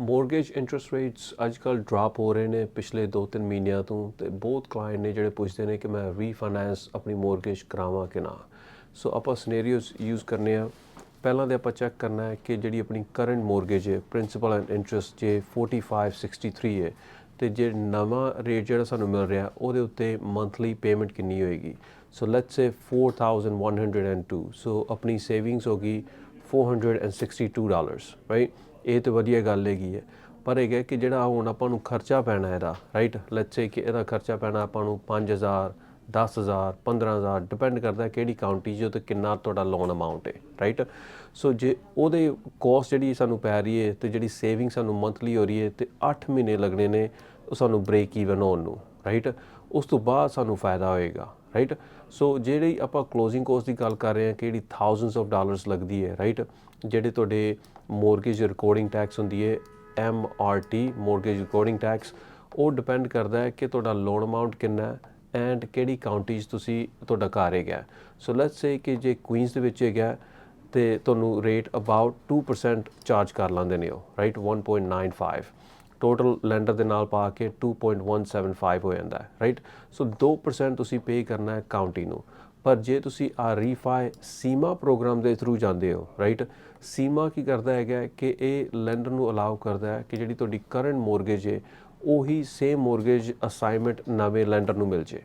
Mortgage interest rates ਅੱਜ ਅੱਜਕੱਲ drop ਹੋ ਰਹੇ ਨੇ ਪਿਛਲੇ 2-3 ਮਹੀਨਿਆਂ ਤੋਂ ਤੇ ਬਹੁਤ ਕਲਾਇੰਟ ਨੇ ਜਿਹੜੇ ਪੁੱਛਦੇ ਨੇ ਕਿ ਮੈਂ ਰੀਫਾਈਨਾਂਸ ਆਪਣੀ ਮੋਰਗੇਜ ਕਰਾਵਾਂ ਕਿ ਨਾ। ਸੋ ਆਪਾਂ ਸਿਨੈਰੀਓਜ਼ ਯੂਜ਼ ਕਰਨੇ ਆ। ਪਹਿਲਾਂ ਤੇ ਆਪਾਂ ਚੈੱਕ ਕਰਨਾ ਹੈ ਕਿ ਜਿਹੜੀ ਆਪਣੀ ਕਰੰਟ ਮੋਰਗੇਜ ਹੈ ਪ੍ਰਿੰਸੀਪਲ ਐਂਡ ਇੰਟਰਸਟ ਜੇ 4563 ਹੈ, ਤੇ ਜੇ ਨਵਾਂ ਰੇਟ ਜਿਹੜਾ ਸਾਨੂੰ ਮਿਲ ਰਿਹਾ, ਉਹਦੇ ਉੱਤੇ ਮੰਥਲੀ ਪੇਮੈਂਟ ਕਿੰਨੀ ਹੋਏਗੀ? ਸੋ ਲੈਟਸ ਸੇ 4102 ਸੋ ਆਪਣੀ ਸੇਵਿੰਗਸ ਹੋਗੀ 462 ਡਾਲਰਸ ਰਾਈਟ ਇਹ ਤੇ ਵਧੀਆ ਗੱਲ ਹੈਗੀ ਹੈ। ਪਰ ਇਹ ਹੈ ਕਿ ਜਿਹੜਾ ਹੁਣ ਆਪਾਂ ਨੂੰ ਖਰਚਾ ਪੈਣਾ ਇਹਦਾ ਰਾਈਟ ਲੈਟਸ ਸੇ ਕਿ ਇਹਦਾ ਖਰਚਾ ਪੈਣਾ ਆਪਾਂ ਨੂੰ 5000 10000 15000 ਡਿਪੈਂਡ ਕਰਦਾ ਕਿਹੜੀ ਕਾਉਂਟੀ 'ਚ ਤੇ ਕਿੰਨਾ ਤੁਹਾਡਾ ਲੋਨ ਅਮਾਉਂਟ ਹੈ ਰਾਈਟ ਸੋ ਜੇ ਉਹਦੇ ਕੋਸਟ ਜਿਹੜੀ ਸਾਨੂੰ ਪੈ ਰਹੀ ਹੈ ਤੇ ਜਿਹੜੀ ਸੇਵਿੰਗ ਸਾਨੂੰ ਮੰਥਲੀ ਹੋ ਰਹੀ ਹੈ ਤੇ 8 ਮਹੀਨੇ ਲੱਗਣੇ ਨੇ, ਉਹ ਸਾਨੂੰ ਬ੍ਰੇਕ ਈਵਨ ਹੋਣ ਨੂੰ ਰਾਈਟ ਉਸ ਤੋਂ ਬਾਅਦ ਸਾਨੂੰ ਫਾਇਦਾ ਹੋਏਗਾ ਰਾਈਟ ਸੋ ਜਿਹੜੀ ਆਪਾਂ ਕਲੋਜ਼ਿੰਗ ਕੋਸਟ ਦੀ ਗੱਲ ਕਰ ਰਹੇ ਹਾਂ ਕਿ ਜਿਹੜੀ ਥਾਊਜ਼ੈਂਡਸ ਆਫ ਡਾਲਰਸ ਲੱਗਦੀ ਹੈ ਰਾਈਟ ਜਿਹੜੇ ਤੁਹਾਡੇ ਮੋਰਗੇਜ ਰਿਕਾਰਡਿੰਗ ਟੈਕਸ ਹੁੰਦੀ ਹੈ M R T mortgage recording tax ਉਹ ਡਿਪੈਂਡ ਕਰਦਾ ਹੈ ਕਿ ਤੁਹਾਡਾ ਲੋਨ ਅਮਾਉਂਟ ਕਿੰਨਾ ਹੈ ਐਂਡ ਕਿਹੜੀ ਕਾਉਂਟੀ 'ਚ ਤੁਸੀਂ ਤੁਹਾਡਾ ਘਰ ਹੈਗਾ ਸੋ ਲੈਟਸ ਸੇ ਕਿ ਜੇ ਕੁਈਨਸ ਦੇ ਵਿੱਚ ਹੈਗਾ ਤੇ ਤੁਹਾਨੂੰ ਰੇਟ ਅਬਾਊਟ 2% ਚਾਰਜ ਕਰ ਲਾਂਦੇ ਨੇ ਉਹ ਰਾਈਟ 1.95 ਟੋਟਲ ਲੈਂਡਰ ਦੇ ਨਾਲ ਪਾ ਕੇ 2.175 ਹੋ ਜਾਂਦਾ ਹੈ ਰਾਈਟ ਸੋ 2% ਤੁਸੀਂ ਪੇ ਕਰਨਾ ਹੈ ਕਾਉਂਟੀ ਨੂੰ। ਪਰ ਜੇ ਤੁਸੀਂ ਆ ਰੀਫਾਈ ਸੀਮਾ ਪ੍ਰੋਗਰਾਮ ਦੇ ਥਰੂ ਜਾਂਦੇ ਹੋ ਰਾਈਟ ਸੀਮਾ ਕੀ ਕਰਦਾ ਹੈਗਾ ਕਿ ਇਹ ਲੈਂਡਰ ਨੂੰ ਅਲਾਉ ਕਰਦਾ ਹੈ ਕਿ ਜਿਹੜੀ ਤੁਹਾਡੀ ਕਰੰਟ ਮੋਰਗੇਜ ਹੈ, ਉਹੀ ਸੇਮ ਮੋਰਗੇਜ ਅਸਾਈਨਮੈਂਟ ਨਵੇਂ ਲੈਂਡਰ ਨੂੰ ਮਿਲ ਜੇ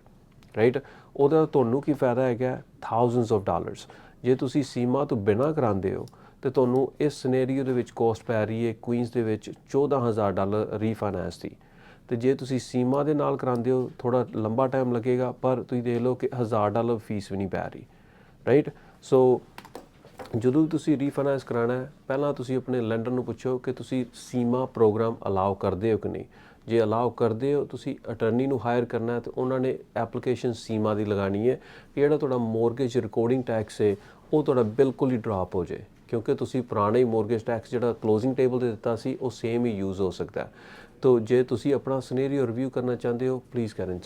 ਰਾਈਟ ਉਹਦਾ ਤੁਹਾਨੂੰ ਕੀ ਫਾਇਦਾ ਹੈਗਾ ਥਾਊਜ਼ੈਂਡਸ ਆਫ ਡਾਲਰਸ ਜੇ ਤੁਸੀਂ ਸੀਮਾ ਤੋਂ ਬਿਨਾ ਕਰਾਉਂਦੇ ਹੋ ਤੇ ਤੁਹਾਨੂੰ ਇਸ ਸਿਨੈਰੀਓ ਦੇ ਵਿੱਚ ਕੋਸਟ ਪੈ ਰਹੀ ਹੈ ਕੁਈਨਸ ਦੇ ਵਿੱਚ 14000 ਡਾਲਰ ਰੀਫਾਈਨਾਂਸ ਦੀ। ਤੇ ਜੇ ਤੁਸੀਂ ਸੀਮਾ ਦੇ ਨਾਲ ਕਰਾਉਂਦੇ ਹੋ ਥੋੜਾ ਲੰਬਾ ਟਾਈਮ ਲੱਗੇਗਾ, ਪਰ ਤੁਸੀਂ ਦੇਖ ਲਓ ਕਿ 1000 ਡਾਲਰ ਫੀਸ ਵੀ ਨਹੀਂ ਪੈ ਰਹੀ ਰਾਈਟ ਸੋ ਜਦੋਂ ਵੀ ਤੁਸੀਂ ਰੀਫਾਈਨਾਂਸ ਕਰਾਣਾ ਹੈ, ਪਹਿਲਾਂ ਤੁਸੀਂ ਆਪਣੇ ਲੈਂਡਰ ਨੂੰ ਪੁੱਛੋ ਕਿ ਤੁਸੀਂ ਸੀਮਾ ਪ੍ਰੋਗਰਾਮ ਅਲਾਉ ਕਰਦੇ ਹੋ ਕਿ ਨਹੀਂ। ਜੇ ਅਲਾਉ ਕਰਦੇ ਹੋ, ਤੁਸੀਂ ਅਟਰਨੀ ਨੂੰ ਹਾਇਰ ਕਰਨਾ ਹੈ, ਤੇ ਉਹਨਾਂ ਨੇ ਐਪਲੀਕੇਸ਼ਨ ਸੀਮਾ ਦੀ ਲਗਾਣੀ ਹੈ ਕਿ ਜਿਹੜਾ ਤੁਹਾਡਾ ਮੋਰਗੇਜ ਰਿਕਾਰਡਿੰਗ ਟੈਕਸ ਹੈ, ਉਹ ਤੁਹਾਡਾ ਬਿਲਕੁਲ ਹੀ ਡ੍ਰੌਪ ਹੋ ਜਾਏ। ਕਿਉਂਕਿ ਤੁਸੀਂ ਪੁਰਾਣਾ ਹੀ ਮੋਰਗੇਜ ਟੈਕਸ ਜਿਹੜਾ ਕਲੋਜ਼ਿੰਗ ਟੇਬਲ ਤੇ ਦਿੱਤਾ ਸੀ, ਉਹ ਸੇਮ ਹੀ ਯੂਜ਼ ਹੋ ਸਕਦਾ ਹੈ। ਤੋ ਜੇ ਤੁਸੀਂ ਆਪਣਾ ਸਿਨੈਰੀਓ ਰਿਵਿਊ ਕਰਨਾ ਚਾਹੁੰਦੇ ਹੋ ਪਲੀਜ਼ ਗੈਟ ਇਨ